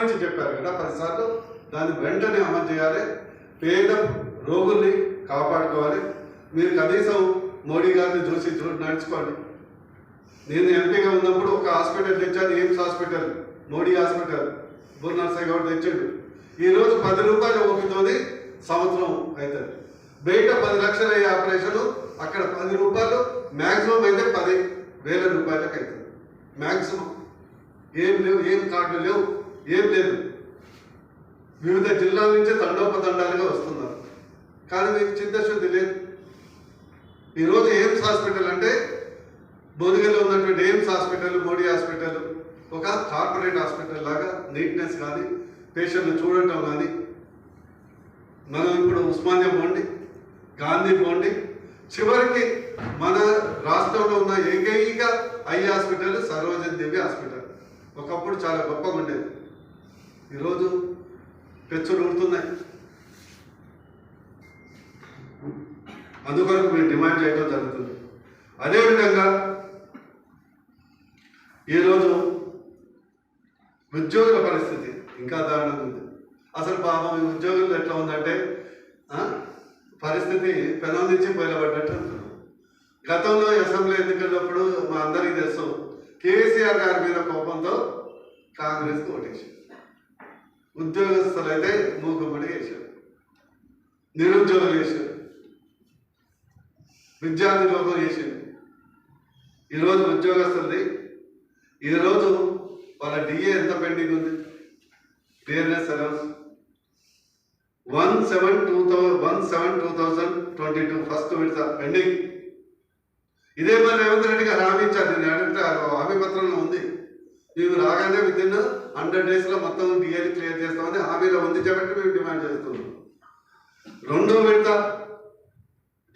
నుంచి చెప్పారు కదా పదిసార్లు దాన్ని వెంటనే అమలు చేయాలి. పేద రోగుల్ని కాపాడుకోవాలి. మీరు కనీసం మోడీ గారిని చూసి నడుచుకోండి. నేను ఎంపీగా ఉన్నప్పుడు ఒక హాస్పిటల్ తెచ్చాను ఎయిమ్స్ హాస్పిటల్ మోడీ హాస్పిటల్ బుర్నర్సై గౌడ్ తెచ్చాడు. ఈరోజు పది రూపాయలు ఓపితోది సంవత్సరం అవుతుంది. బయట పది లక్షలు అయ్యే ఆపరేషను అక్కడ పది రూపాయలు మ్యాక్సిమం అయితే పది వేల రూపాయలకు అవుతుంది మ్యాక్సిమం ఏం లేవు ఏం కార్డు లేవు. ఏం లేదు. వివిధ జిల్లాల నుంచే తండోపతండాలుగా వస్తున్నారు. కానీ మీకు చిత్తశుద్ధి లేదు. ఈరోజు ఎయిమ్స్ హాస్పిటల్ అంటే బొదిగలో ఉన్నటువంటి ఎయిమ్స్ హాస్పిటల్ మోడీ హాస్పిటల్ ఒక కార్పొరేట్ హాస్పిటల్ లాగా నీట్నెస్ కానీ పేషెంట్ని చూడటం కానీ మనం ఇప్పుడు ఉస్మానియా పోండి గాంధీ పోండి చివరికి మన రాష్ట్రంలో ఉన్న ఏకైక eye hospital Sarvajan Devi hospital. ఒకప్పుడు చాలా గొప్పగా ఉండేది. ఈరోజు పెచ్చులు ఉడుతున్నాయి అందుకొరకు మేము డిమాండ్ చేయడం జరుగుతుంది. అదేవిధంగా ఈరోజు ఉద్యోగుల పరిస్థితి ఇంకా దారుణంగా ఉంది. అసలు పాపం ఈ ఉద్యోగులు ఎట్లా ఉందంటే పరిస్థితి పెనందించి నుంచి బయలుపడ్డట్టు అంటున్నాం. గతంలో అసెంబ్లీ ఎన్నికలప్పుడు మా అందరికీ తెలుసు కేసీఆర్ గారి మీద కోపంతో కాంగ్రెస్కి ఓటేసింది. ఉద్యోగస్తులు అయితే మూకుబడి వేశారు నిరుద్యోగులు వేశారు విద్యార్థి లోకం వేసింది ఈరోజు ఉద్యోగస్తుంది ఈరోజు వాళ్ళ డిఏ ఎంత పెండింగ్ ఉంది? DNS allowance one seven two thousand one seven two thousand twenty two first విడత పెండింగ్. ఇదే మరి రేవంత్ రెడ్డి గారు హామీ ఇచ్చారు నేను అడిగితే హామీ పత్రంలో ఉంది. మేము రాగానే విత్ ఇన్ హండ్రెడ్ డేస్లో మొత్తం డిఏని క్లియర్ చేస్తామని హామీలో ఉంది కాబట్టి మేము డిమాండ్ చేస్తున్నాం. రెండో విడత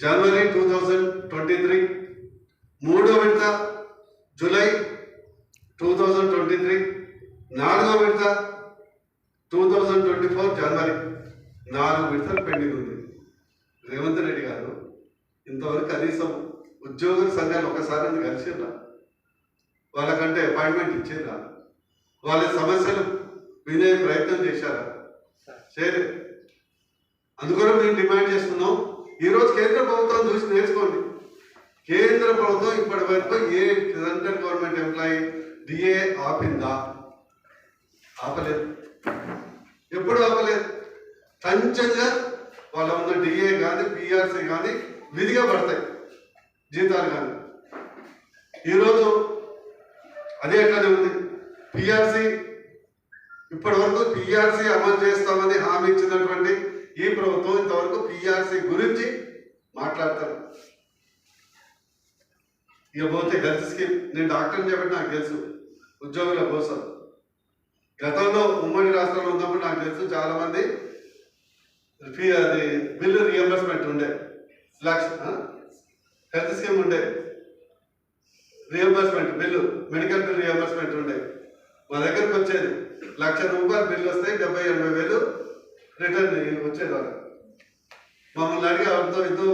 జనవరి టూ థౌజండ్ ట్వంటీ త్రీ మూడో విడత జూలై టూ థౌజండ్ ట్వంటీ త్రీ నాలుగో విడత టూ థౌజండ్ ట్వంటీ ఫోర్ జనవరి నాలుగు విడతలు పెండింగ్ ఉంది. రేవంత్ రెడ్డి గారు ఇంతవరకు కనీసం ఉద్యోగుల సంఘాలు ఒకసారి కలిసిరా వాళ్ళకంటే అపాయింట్మెంట్ ఇచ్చిర్రా? వాళ్ళ సమస్యలు వినే ప్రయత్నం చేశారా? చేయలేదు. అందుకని మేము డిమాండ్ చేస్తున్నాం. ఈరోజు కేంద్ర ప్రభుత్వం చూసి నేర్చుకోండి. కేంద్ర ప్రభుత్వం ఇప్పటి వరకు ఏ సెంట్రల్ గవర్నమెంట్ ఎంప్లాయీ డిఏ ఆపిందా? ఆపలేదు. ఎప్పుడు ఆపలేదు? కంచంగా వాళ్ళ ఉన్న డిఏ కానీ పిఆర్సీ కానీ విధిగా పడతాయి జీతాలు కానీ ఈరోజు అదే ఎట్లానే ఉంది. పిఆర్సీ ఇప్పటి వరకు పిఆర్సీ అమలు చేస్తామని హామీ ఇచ్చినటువంటి ఈ ప్రభుత్వం ఇంతవరకు పిఆర్సీ గురించి మాట్లాడతారు. ఇక పోతే హెల్త్ స్కీమ్ నేను డాక్టర్ని చెప్పి నాకు తెలుసు ఉద్యోగుల కోసం. గతంలో ఉమ్మడి రాష్ట్రంలో ఉన్నప్పుడు నాకు తెలుసు చాలా మంది ఫీ అది బిల్లు రియంబర్స్మెంట్ ఉండే లక్ష హెల్త్ స్కీమ్ ఉండే. Reimbursement bill medical bill reimbursement ఉండే. దగ్గరకు వచ్చేది. లక్ష రూపాయలు బిల్లు వస్తే డెబ్బై ఎనభై వేలు రిటర్న్ వచ్చేది వాళ్ళకి మమ్మల్ని అడిగి వాళ్ళతో ఇంతో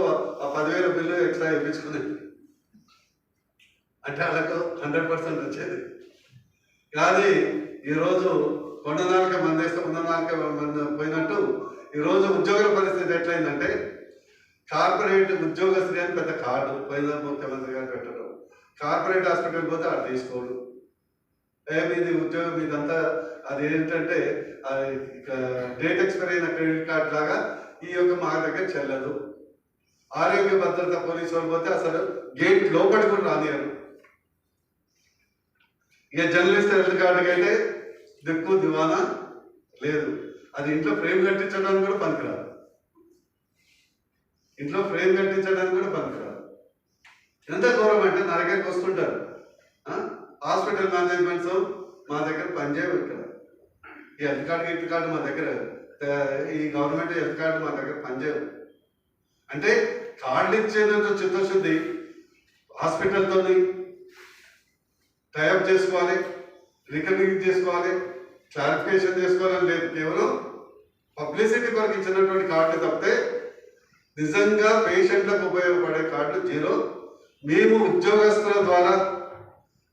ఆ పదివేల బిల్లు ఎక్స్ట్రా ఇప్పించుకునేది అంటే వాళ్ళకు హండ్రెడ్ పర్సెంట్ వచ్చేది. కానీ ఈరోజు కొండ నాలుక మందేస్తే కొండ నాలుక పోయినట్టు ఈరోజు ఉద్యోగుల పరిస్థితి ఎట్లయిందంటే కార్పొరేట్ ఉద్యోగస్తులు అని పెద్ద కార్డు పోయిన ముఖ్యమంత్రి గారు పెట్టడం కార్పొరేట్ హాస్పిటల్ పోతే అక్కడ తీసుకోడు. ఏ మీది ఉద్యోగం మీదంతా అది ఏంటంటే అది ఇక డేట్ ఎక్స్పైర్ అయిన క్రెడిట్ కార్డ్ లాగా ఈ యొక్క మా దగ్గర చెల్లదు. ఆరోగ్య భద్రత పోలీసు వాళ్ళు పోతే అసలు గేట్ లోపలి కూడా రానియరు. ఇక జర్నలిస్ట్ హెల్త్ కార్డుకి అయితే దిక్కు దివానా లేదు. అది ఇంట్లో ఫ్రేమ్ కట్టించడానికి కూడా పనికిరాదు. ఇంట్లో ఫ్రేమ్ కట్టించడానికి కూడా పనికిరాదు. ఎంత గౌరవం అంటే నా వస్తుంటారు. హాస్పిటల్ మేనేజ్మెంట్స్ మా దగ్గర పనిచేయవు ఇక్కడ ఈ హెల్త్ కార్డు హెల్త్ కార్డు మా దగ్గర ఈ గవర్నమెంట్ హెల్త్ కార్డు మా దగ్గర పనిచేయవు. అంటే కార్డు ఇచ్చేదంత చిత్తశుద్ధి హాస్పిటల్తోని టైప్ చేసుకోవాలి రికగ్నైజ్ చేసుకోవాలి క్లారిఫికేషన్ చేసుకోవాలని లేదు. కేవలం పబ్లిసిటీ కొరకు ఇచ్చినటువంటి కార్డు తప్పితే నిజంగా పేషెంట్లకు ఉపయోగపడే కార్డు జీరో. మేము ఉద్యోగస్తుల ద్వారా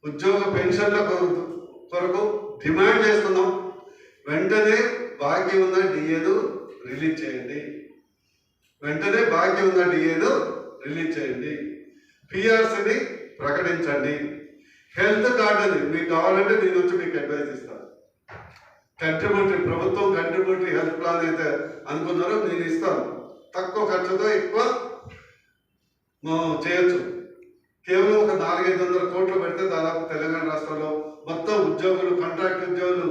ఉద్యోగ పెన్షన్ల కొరకు- కొరకు డిమాండ్ చేస్తున్నాం. వెంటనే బాకీ ఉన్న డిఏను రిలీజ్ చేయండి. వెంటనే బాకీ ఉన్న డిఏను రిలీజ్ చేయండి. పిఆర్సీని ప్రకటించండి. హెల్త్ కార్డుని మీకు కావాలంటే నేను వచ్చి మీకు అడ్వైజ్ ఇస్తాను. కంట్రిబ్యూటరీ ప్రభుత్వం కంట్రిబ్యూటరీ హెల్త్ ప్లాన్ అయితే అనుకున్నారో నేను ఇస్తాను. తక్కువ ఖర్చుతో ఎక్కువ మనం చేయొచ్చు. కేవలం ఒక నాలుగైదు వందల కోట్లు పెడితే దాదాపు తెలంగాణ రాష్ట్రంలో మొత్తం ఉద్యోగులు కాంట్రాక్ట్ ఉద్యోగులు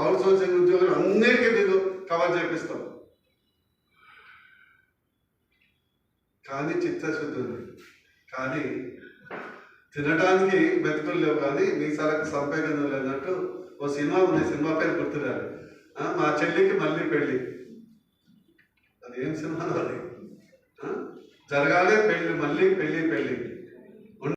అవుట్ సోర్సింగ్ ఉద్యోగులు అన్నిటికీ మీకు కవర్ చేపిస్తాం. కానీ చిత్తశుద్ధి ఉంది. కానీ తినడానికి మెతుకులు లేవు కానీ మీసాలకు సంపేగం లేదన్నట్టు ఓ సినిమా ఉంది. సినిమా పేరు గుర్తురాదు. మా చెల్లికి మళ్ళీ పెళ్ళి. అది ఏం సినిమా అది? జరగాలి పెళ్ళి మళ్ళీ పెళ్ళి పెళ్ళి.